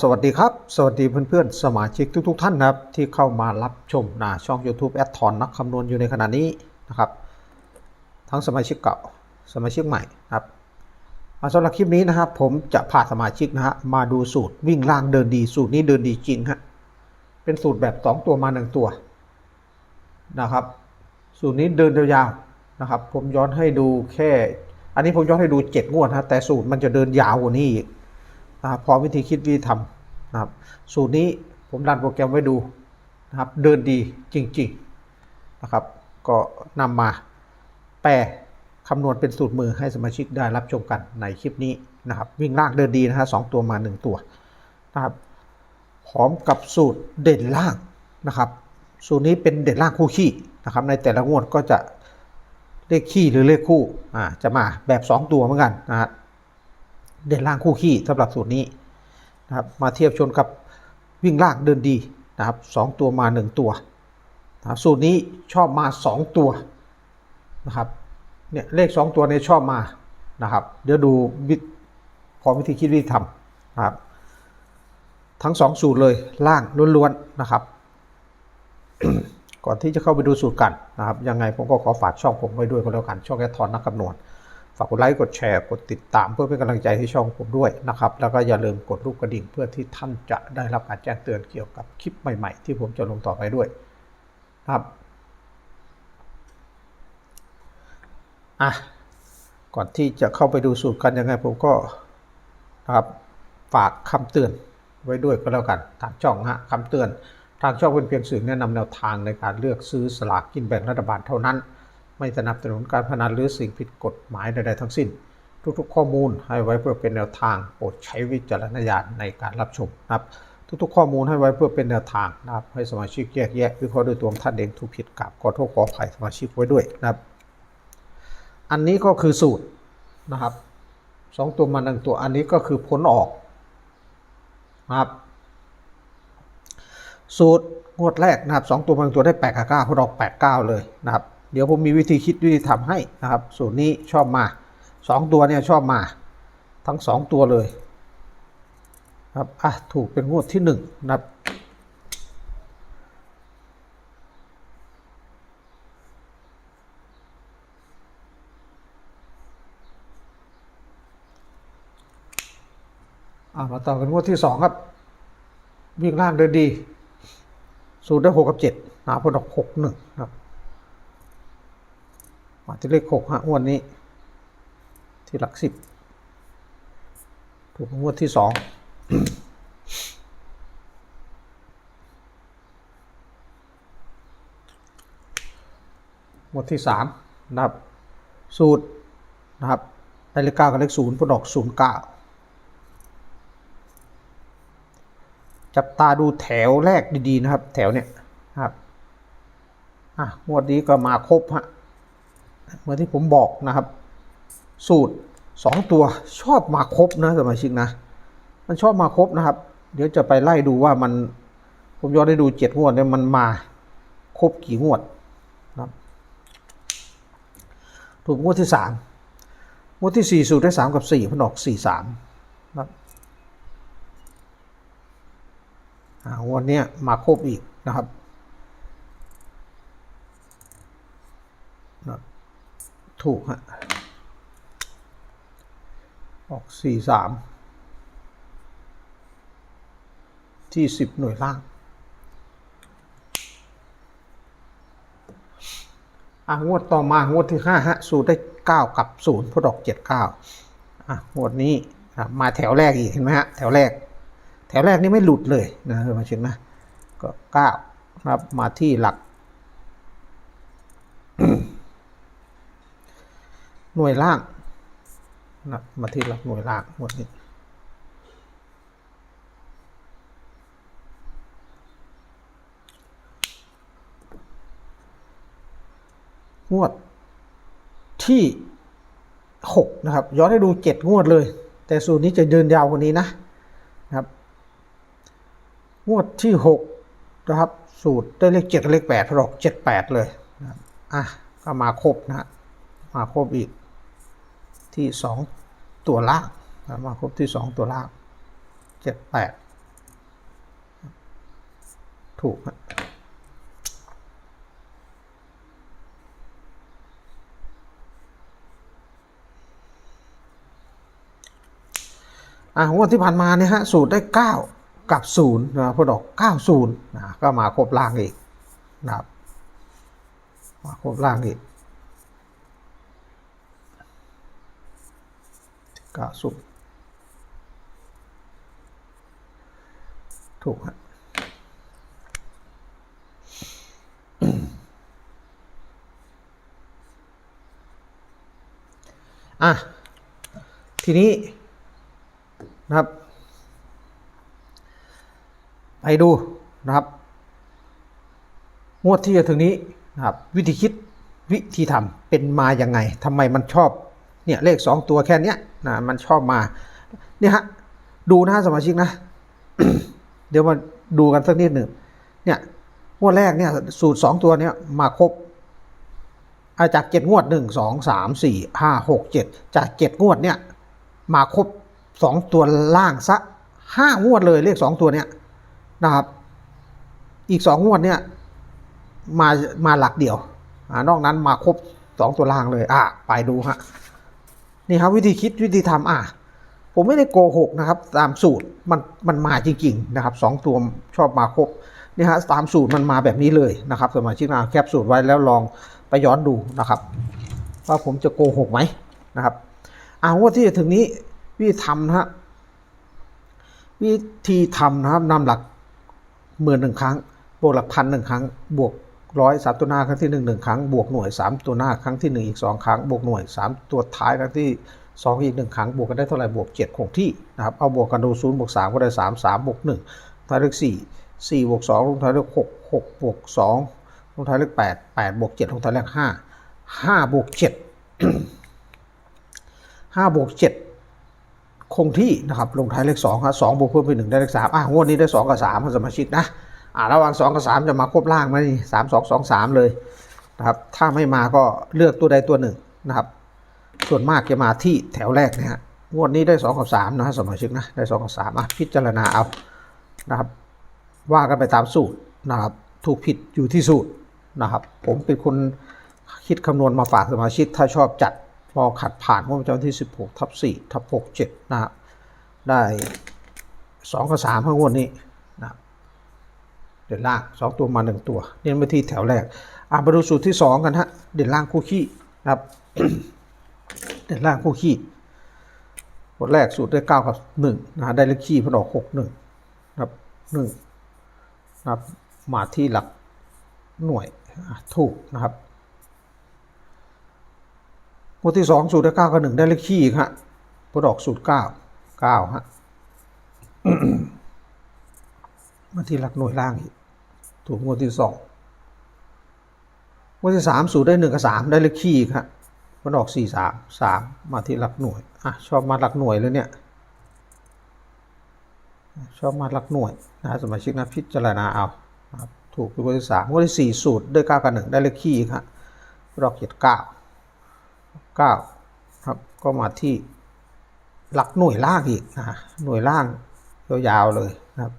สวัสดีครับ สวัสดีเพื่อนๆ สมาชิกทุก ๆ ท่านนะครับ ที่เข้ามารับชมนะช่อง YouTube แอดทอนนักคำนวณอยู่ในขณะนี้นะครับ ทั้งสมาชิกเก่าสมาชิกใหม่นะครับสำหรับคลิปนี้นะครับ ผมจะพาสมาชิกนะฮะมาดูสูตรวิ่งล่างเดินดีสูตรนี้เดินดีจริงฮะเป็นสูตรแบบ 2 ตัวมา 1 ตัวนะครับ สูตรนี้เดินยาวๆนะครับ ผมย้อนให้ดูแค่ อันนี้ผมย้อนให้ดู 7 งวดนะแต่สูตรมันจะเดินยาวกว่านี้อีก นะครับพอวิธีคิดวิธีทำนะครับสูตรนี้ผมรันโปรแกรมไว้ดูนะครับเดินดีจริงๆนะครับ ก็นำมาแปลคำนวณเป็นสูตรมือให้สมาชิกได้รับชมกันในคลิปนี้นะครับ วิ่งล่างเดินดีนะฮะสองตัวมา 1 ตัวนะครับพร้อมกับสูตรเด่นล่างนะครับ สูตรนี้เป็นเด่นล่างคู่ขี้นะครับ ในแต่ละงวดก็จะเลขขี้หรือเลขคู่อ่าจะมาแบบ 2 ตัวเหมือนกันนะฮะ เด่นล่างคู่ขี้สำหรับสูตรนี้นะครับมาเทียบชนกับวิ่งล่างเดินดีนะครับสองตัวมา1ตัวนะครับสูตรนี้ชอบมา2ตัวนะครับเนี่ยเลข2ตัวเนี่ยชอบมานะครับเดี๋ยวดูวิธีพอวิธีคิดวิธีทำนะครับทั้ง2สูตรเลยล่างล้วนๆนะครับก่อนที่จะเข้าไปดูสูตรกันนะครับยังไงผมก็ขอฝากช่องผมไว้ด้วยก็แล้วกันช่องแอทอนนักคำนวณ ฝากกดไลค์กดแชร์กดติดตามเพื่อเป็นกำลังใจให้ช่องผมด้วยนะครับ แล้วก็อย่าลืมกดรูปกระดิ่งเพื่อที่ท่านจะได้รับการแจ้งเตือนเกี่ยวกับคลิปใหม่ ๆ ที่ผมจะลงต่อไปด้วยนะครับอะก่อนที่จะเข้าไปดูสูตรกันยังไงผมก็นะครับฝากคำเตือนไว้ด้วยก็แล้วกันทางช่องฮะคำเตือน ทางช่องเป็นเพียงสื่อแนะนำแนวทางในการเลือกซื้อสลากกินแบ่งรัฐบาลเท่านั้น ไม่สนับสนุนการพนันหรือสิ่งผิดกฎหมายใดๆทั้งสิ้น ทุกๆ ข้อมูลให้ไว้เพื่อเป็นแนวทางโปรดใช้วิจารณญาณในการรับชมนะครับทุกๆ ข้อมูลให้ไว้เพื่อเป็นแนวทางนะครับให้สมาชิกแยกแยะวิเคราะห์ด้วยตัวของท่านเองถูกผิดกับขอโทษขออภัยสมาชิกไว้ด้วยนะครับ อันนี้ก็คือสูตรนะครับสองตัวมาหนึ่งตัวอันนี้ก็คือผลออกนะครับ สูตรงวดแรกนะครับสองตัวบางตัวได้แปดกับเก้าผลออกแปดเก้าเลยนะครับ เดี๋ยวผมมีวิธีคิดวิธีทำให้นะครับ สูตรนี้ชอบมาสองตัวเนี่ยชอบมา ทั้งสองตัวเลยครับอะถูกเป็นงวดที่หนึ่งนะครับอ่ามาต่อกันงวดที่สองครับ วิ่งล่างเดินดี สูตรได้หกกับเจ็ดหาผลออกหกหนึ่งครับาที่เลขหกฮะงวดนี้ ที่หลักสิบถูกงวดที่สองงวดที่สามนะครับสูตรนะครับได้เลขเก้ากับเลขศูนย์ผลออกศูนย์เก้าจับตาดูแถวแรกดีๆนะครับ แถวเนี้ยครับอะงวดนี้ก็มาครบฮะ เหมือนที่ผมบอกนะครับ สูตรสองตัวชอบมาครบนะสมาชิกนะ มันชอบมาครบนะครับ เดี๋ยวจะไปไล่ดูว่ามัน ผมย้อนได้ดูเจ็ดงวดเนี่ยมันมาครบกี่งวดนะครับถูกงวดที่สามงวดที่สี่สูตรได้สามกับสี่มันอกสี่สามนะครับวันเนี้ยมาครบอีกนะครับนะ ถูกฮะ ออกสี่สามที่สิบหน่วยล่าง อะ งวดต่อมา งวดที่ห้าฮะ สูตรได้เก้ากับศูนย์พอดอกเจ็ดเก้าอะ งวดนี้มาแถวแรกอีกเห็นไหมฮะ แถวแรก แถวแรกนี่ไม่หลุดเลยนะมาชิกนะ ก็เก้าครับ มาที่หลัก หน่วยล่างนะมาที่หลักหน่วยล่างหมดนี้งวดที่หกนะครับ ย้อนให้ดูเจ็ดงวดเลย แต่สูตรนี้จะเดินยาวกว่านี้นะนะครับ งวดที่หกนะครับ สูตรได้เลขเจ็ดเลขแปดหลอกเจ็ดแปดเลยนะครับอะก็มาครบนะฮะมาครบอีก ที่สองตัวล่างมาครบที่สองตัวล่างเจ็ดแปดถูกอะงวดที่ผ่านมาเนี่ยฮะสูตรได้เก้ากับศูนย์นะพอดอกเก้าศูนย์นะก็มาครบล่างอีกนะครับมาครบล่างอีกเก้าศูนย์ถูกฮะอะ ทีนี้นะครับ ไปดูนะครับ งวดที่จะถึงนี้นะครับ วิธีคิดวิธีทำเป็นมาอย่างไงทำไมมันชอบ เนี่ยเลขสองตัวแค่นี้นะมันชอบมา เนี่ยฮะดูนะสมาชิกนะ เดี๋ยวมาดูกันสักนิดหนึ่งเนี่ยงวดแรกเนี่ยสูตรสองตัวเนี้ยมาครบอาจากเจ็ดงวดหนึ่งสองสามสี่ห้าหกเจ็ดจากเจ็ดงวดเนี่ยมาครบสองตัวล่างซะห้างวดเลยเลขสองตัวเนี้ยนะครับ อีกสองงวดเนี่ยมามาหลักเดียวอ่านอกนั้นมาครบสองตัวล่างเลย อะ ไปดูฮะ นี่ครับวิธีคิดวิธีทำอะผมไม่ได้โกหกนะครับ ตามสูตรมันมันมาจริงๆนะครับสองตัวชอบมาครบนี่ฮะตามสูตรมันมาแบบนี้เลยนะครับสมาชิกนาแคปสูตรไว้แล้วลองไปย้อนดูนะครับว่าผมจะโกหกไหมนะครับอ่างวดที่จะถึงนี้วิธีทำนะฮะวิธีทำนะครับนำหลักหมื่นหนึ่งครั้ง บวกหลักพันหนึ่งครั้งบวก ร้อยสามตัวหน้าครั้งที่หนึ่งหนึ่งครั้งบวกหน่วยสามตัวหน้าครั้งที่หนึ่งอีกสองครั้งบวกหน่วยสามตัวท้ายครั้งที่สองอีกหนึ่งครั้งบวกกันได้เท่าไหร่บวกเจ็ดคงที่นะครับเอาบวกกันดูศูนย์บวกสามก็ได้สามสามบวกหนึ่งท้ายเลขสี่สี่บวกสองลงท้ายเลขหกหกบวกสองลงท้ายเลขแปดแปดบวกเจ็ดลงท้ายเลขห้าห้าบวกเจ็ดห้าบวกเจ็ดคงที่นะครับลงท้ายเลขสองครับสองบวกเพิ่มไปหนึ่งได้เลขสามอะงวดนี้ได้สองกับสามสมาชิกนะ อ่าระหว่างสองกับสามจะมาควบล่างไหมสามสองสองสามเลยนะครับ ถ้าไม่มาก็เลือกตัวใดตัวหนึ่งนะครับ ส่วนมากจะมาที่แถวแรกนะฮะงวดนี้ได้สองกับสามนะสมาชิกนะได้สองกับสามอะพิจารณาเอานะครับ ว่ากันไปตามสูตรนะครับ ถูกผิดอยู่ที่สูตรนะครับ ผมเป็นคนคิดคำนวณมาฝากสมาชิกถ้าชอบจัดพอขัดผ่านงวดประจำวันที่ 16ทับ4ทับ6 7นะครับได้ 2 กับ3ข้างงวดนี้ ด่นล่าง2ตัวมา1ตัวเน้นไปที่แถวแรกอะมาดูสูตรที่2กันฮะเด่นล่างคู่ขี้นะครับ เด่นล่างคู่ขี้บทแรกสูตรได้เก้ากับหนึ่งนะฮะได้เลขขี้พนออกหกหนึ่งนะครับหนึ่งนะครับมาที่หลักหน่วยถูกนะครับบทที่สองสูตรได้เก้ากับหนึ่งได้เลขขี้ฮะพนออกสูตรเก้าเก้าฮะมาที่หลักหน่วยล่างอีก ถูกงวดที่สองงวดที่สามสูตรได้หนึ่งกับสามได้เลขขี้อีกฮะมันออกสี่สามสามมาที่หลักหน่วยอะชอบมาหลักหน่วยเลยเนี่ย ชอบมาหลักหน่วยนะสมาชิกนะพิจารณาเอานะครับถูกเป็นวันที่สามงวันที่สี่สูตรด้วยเก้ากับหนึ่งได้เลขขี้อีกฮะดอกเจ็ดเก้าเก้าครับก็มาที่หลักหน่วยล่างอีกนะหน่วยล่างยาวๆเลยนะครับ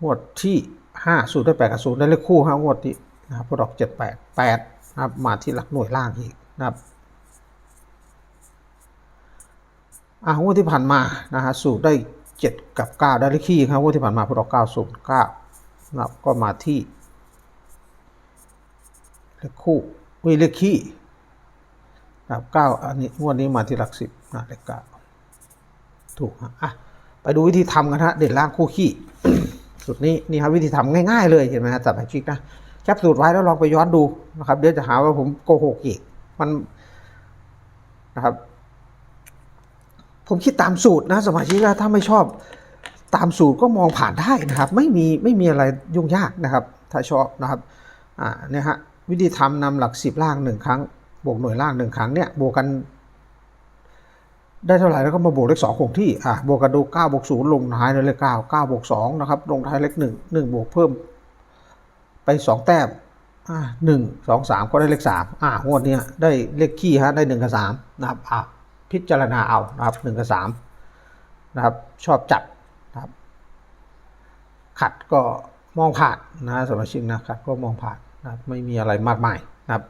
งวดที่ ห้าสูตรได้แปดกับศูนย์ได้เลขคู่ฮะงวดที่นะครับดอกเจ็ดแปดแปดนะครับมาที่หลักหน่วยล่างอีกนะครับอะงวดที่ผ่านมานะฮะสูตรได้เจ็ดกับเก้าได้เลขขี้ครับงวดที่ผ่านมาพอดอกเก้าศูนย์เก้านะครับก็มาที่เลขคู่วิเลขขี้นะครับเก้าอันนี้งวดนี้มาที่หลักสิบนะเลขเก้าถูกฮะอะไปดูวิธีทำกันฮะเด่นล่างคู่ขี้ สูตรนี้นี่ครับวิธีทำง่ายๆเลยเห็นไหมฮะจับไปชิกนะแคปสูตรไว้แล้วลองไปย้อนดูนะครับ เดี๋ยวจะหาว่าผมโกหกอีก มันนะครับ ผมคิดตามสูตรนะสมาชิกนะถ้าไม่ชอบตามสูตรก็มองผ่านได้นะครับ ไม่มีไม่มีอะไรยุ่งยากนะครับ ถ้าชอบนะครับอ่าเนี่ยฮะวิธีทำนำหลักสิบล่างหนึ่งครั้ง บวกหน่วยล่างหนึ่งครั้งเนี่ยบวกกัน ได้เท่าไหร่แล้วก็มาบวกเลขสองคงที่อะบวกกันดูเก้าบวกศูนย์ลงท้ายด้วยเลขเก้าเก้าบวกสองนะครับลงท้ายเลขหนึ่งหนึ่งบวกเพิ่ม ไปสองแต้มอ่าหนึ่งสองสามก็ได้เลขสามอ่างวดนี้ได้เลขขี้ฮะได้หนึ่งกับสามนะครับอ่าพิจารณาเอานะครับหนึ่งกับสามนะครับชอบจัดนะครับ ขัดก็มองผ่านนะสมาชิกนะครับก็มองผ่านนะครับไม่มีอะไรมากมายนะครับ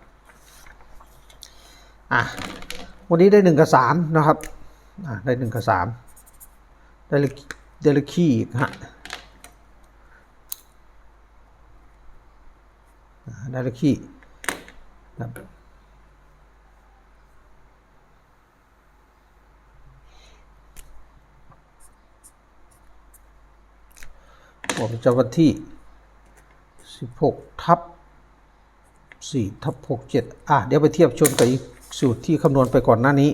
อะวันนี้ได้หนึ่งกับสามนะครับ ได้หนึ่งกับสามได้เลขได้เลขขี้อีกฮะได้เลขขี้นะครับผมจะวันที่ 16 ทับ 4 ทับ 67 อะ เดี๋ยวไปเทียบชนกับอีกสูตรที่คำนวณไปก่อนหน้านี้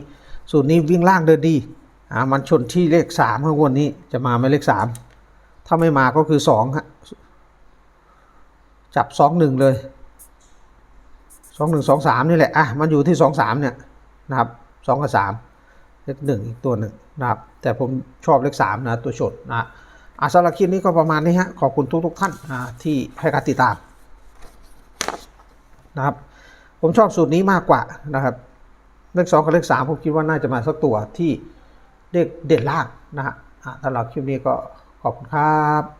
สูตรนี้วิ่งล่างเดินดีอะมันชนที่เลข3ข้างบนนี้จะมาไหมเลข3ถ้าไม่มาก็คือ2ฮะจับ2 1เลย2 1 2 3นี่แหละอะมันอยู่ที่2 3เนี่ยนะครับ2กับ3เลข1อีกตัวหนึ่งนะครับ แต่ผมชอบเลข3นะตัวชนนะอะสำหรับคลิปนี้ก็ประมาณนี้ฮะขอบคุณทุกทุกๆท่านอ่าที่ให้การติดตามนะครับ ผมชอบสูตรนี้มากกว่านะครับ เลขสองกับเลขสามผมคิดว่าน่าจะมาสักตัวที่เลขเด่นล่างนะฮะอะสำหรับคลิปนี้ก็ขอบคุณครับ